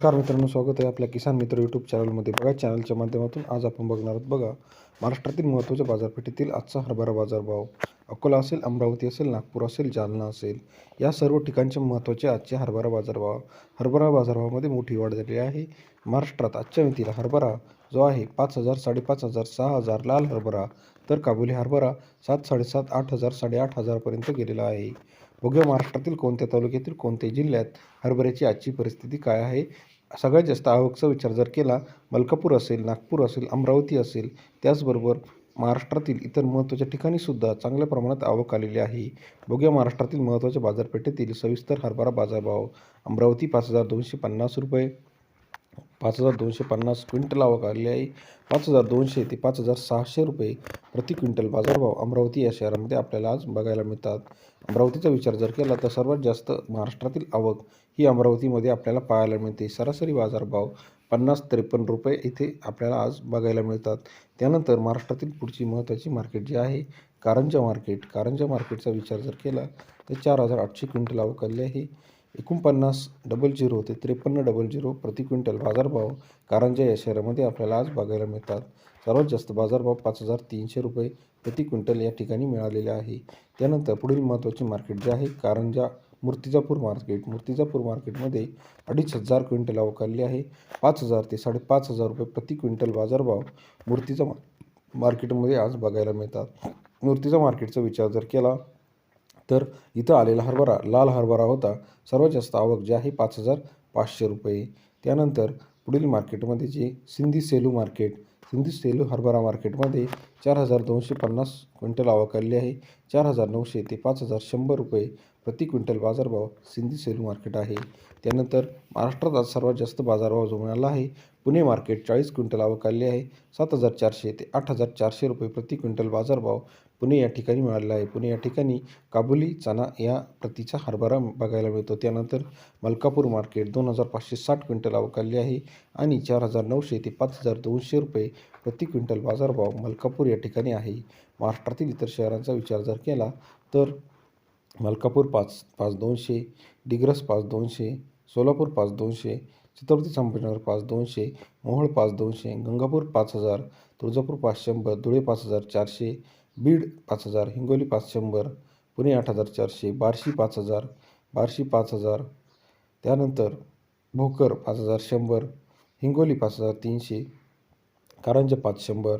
नमस्कार मित्रांनो स्वागत आहे आपल्या किसान मित्र यूट्यूब चॅनलमध्ये बघा चॅनलच्या माध्यमातून आज आपण बघणार आहोत बघा महाराष्ट्रातील महत्त्वाच्या बाजारपेठेतील आजचा हरभरा बाजारभाव. अकोला असेल अमरावती असेल नागपूर असेल जालना असेल या सर्व ठिकाणचे महत्त्वाचे आजचे हरभरा बाजारभाव. हरभरा बाजारभावामध्ये मोठी वाढ झाली आहे. महाराष्ट्रात आजच्या मितीला हरभरा जो आहे पाच हजार साडेपाच हजार सहा हजार लाल हरभरा. तर काबुली हरभरा सात साडेसात आठ हजार साडेआठ हजारपर्यंत गेलेला आहे. बघूया महाराष्ट्रातील कोणत्या तालुक्यातील कोणत्या जिल्ह्यात हरभऱ्याची आजची परिस्थिती काय आहे? सगळ्यात जास्त आवकचा विचार जर केला मलकापूर असेल नागपूर असेल अमरावती असेल त्याचबरोबर महाराष्ट्रातील इतर महत्त्वाच्या ठिकाणीसुद्धा चांगल्या प्रमाणात आवक आलेली आहे. बघूया महाराष्ट्रातील महत्त्वाच्या बाजारपेठेतील सविस्तर हरभरा बाजारभाव अमरावती पाच हजार दोनशे पन्नास रुपये पाच हजार दोनशे पन्नास क्विंटल आवक आलेली आहे. पाच हजार दोनशे ते पाच हजार सहाशे रुपये प्रति क्विंटल बाजारभाव अमरावती या शहरामध्ये आपल्याला आज बघायला मिळतात. अमरावतीचा विचार जर केला तर सर्वात जास्त महाराष्ट्रातील आवक ही अमरावतीमध्ये आपल्याला पाहायला मिळते. सरासरी बाजारभाव पन्नास त्रेपन्न रुपये इथे आपल्याला आज बघायला मिळतात. त्यानंतर महाराष्ट्रातील पुढची महत्त्वाची मार्केट जी आहे कारंजा मार्केट. कारंजा मार्केटचा विचार जर केला तर चार हजार आठशे क्विंटल आवक आली आहे. एकोणपन्नास डबल झिरो ते त्रेपन्न डबल झिरो प्रति क्विंटल बाजारभाव कारंजा या शहरामध्ये आपल्याला आज बघायला मिळतात. सर्वात जास्त बाजारभाव पाच हजार तीनशे रुपये प्रति क्विंटल या ठिकाणी मिळालेले आहे. त्यानंतर पुढील महत्त्वाची मार्केट जे आहे कारंजा मूर्तिजापूर मार्केट मूर्तिजापूर मार्केटमध्ये अडीच हजार क्विंटल आवक आहे. पाच हजार ते साडेपाच हजार रुपये प्रति क्विंटल बाजारभाव मूर्तिजा मार्केटमध्ये आज बघायला मिळतात. मूर्तिजा मार्केटचा विचार जर केला तर इथं आलेला हरभरा लाल हरभरा होता. सर्वात जास्त आवक जी आहे पाच हजार पाचशे रुपये. त्यानंतर पुढील मार्केटमध्ये जे सिंधी सेलू मार्केट सिंधी सेलू हरभरा मार्केटमध्ये चार हजार दोनशे पन्नास क्विंटल आवक आलेली आहे. चार हजार नऊशे ते पाच हजार शंभर रुपये प्रति क्विंटल बाजारभाव सिंधी सेलू मार्केट आहे. त्यानंतर महाराष्ट्रात आज सर्वात जास्त बाजारभाव जो मिळाला आहे पुणे मार्केट चाळीस क्विंटल आवक आहे. सात हजार चारशे ते आठ हजार चारशे रुपये प्रति क्विंटल बाजारभाव पुणे या ठिकाणी मिळालेला आहे. पुणे या ठिकाणी काबुली चना या प्रतीचा हरभरा बघायला मिळतो. त्यानंतर मलकापूर मार्केट दोन हजार पाचशे साठ क्विंटल आवक आली आहे आणि चार हजार नऊशे ते पाच हजार दोनशे रुपये प्रति क्विंटल बाजारभाव मलकापूर या ठिकाणी आहे. महाराष्ट्रातील इतर शहरांचा विचार जर केला तर मलकापूर पाच पाच दोनशे डिग्रस पाच दोनशे सोलापूर पाच दोनशे छत्रपती संभाजीनगर पाच दोनशे मोहोळ पाच दोनशे गंगापूर पाच हजार तुळजापूर पाच शंभर धुळे पाच हजार चारशे बीड पाच हजार हिंगोली पाच शंभर पुणे आठ हजार चारशे बार्शी पाच हजार बार्शी पाच हजार त्यानंतर भोकर पाच हजार शंभर हिंगोली पाच हजार तीनशे कारंजा पाच शंभर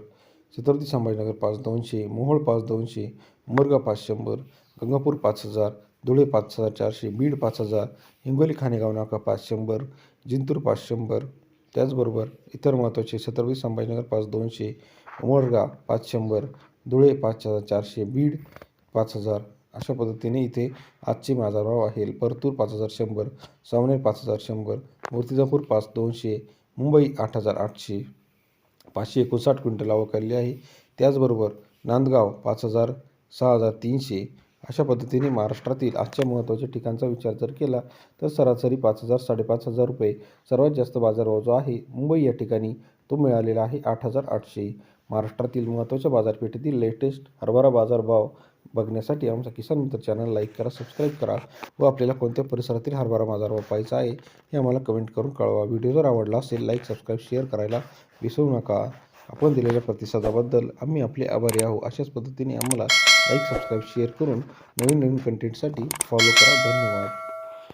छत्रपती संभाजीनगर पाच दोनशे मोहोळ पाच दोनशे उमरगा पाच शंभर गंगापूर पाच हजार धुळे पाच हजार चारशे बीड पाच हजार हिंगोली खानेगाव नाका पाच शंभर जिंतूर पाच शंभर. त्याचबरोबर इतर महत्त्वाचे छत्रपती संभाजीनगर पाच दोनशे उमरगा पाच शंभर धुळे पाच हजार चारशे बीड पाच हजार. अशा पद्धतीने इथे आजचे बाजारभाव आहे परतूर पाच हजार शंभर सावनेर पाच हजार शंभर मूर्तिजापूर पाच दोनशे मुंबई आठ हजार आठशे. पाचशे एकोणसाठ क्विंटल आवक आलेली आहे. त्याचबरोबर नांदगाव पाच हजार सहा हजार तीनशे अशा पद्धतीने महाराष्ट्रातील आजच्या महत्त्वाच्या ठिकाणचा विचार जर केला तर सरासरी पाच हजार साडेपाच हजार रुपये सर्वात जास्त बाजारभाव जो आहे मुंबई या ठिकाणी तो मिळालेला आहे आठ हजार आठशे. महाराष्ट्रातील महत्त्वाच्या बाजारपेठेतील लेटेस्ट हरभरा बाजारभाव बघण्यासाठी आमचा किसान मित्र चॅनल लाईक करा सबस्क्राईब करा व आपल्याला कोणत्या परिसरातील हरभरा बाजारभाव पाहायचा आहे हे आम्हाला कमेंट करून कळवा. व्हिडिओ जर आवडला असेल लाईक सबस्क्राईब शेअर करायला विसरू नका. आपण दिलेल्या प्रतिसादाबद्दल आम्ही आपले आभारी आहोत. अशाच पद्धतीने आम्हाला लाईक सबस्क्राईब शेअर करून नवीन नवीन कंटेंटसाठी फॉलो करा. धन्यवाद.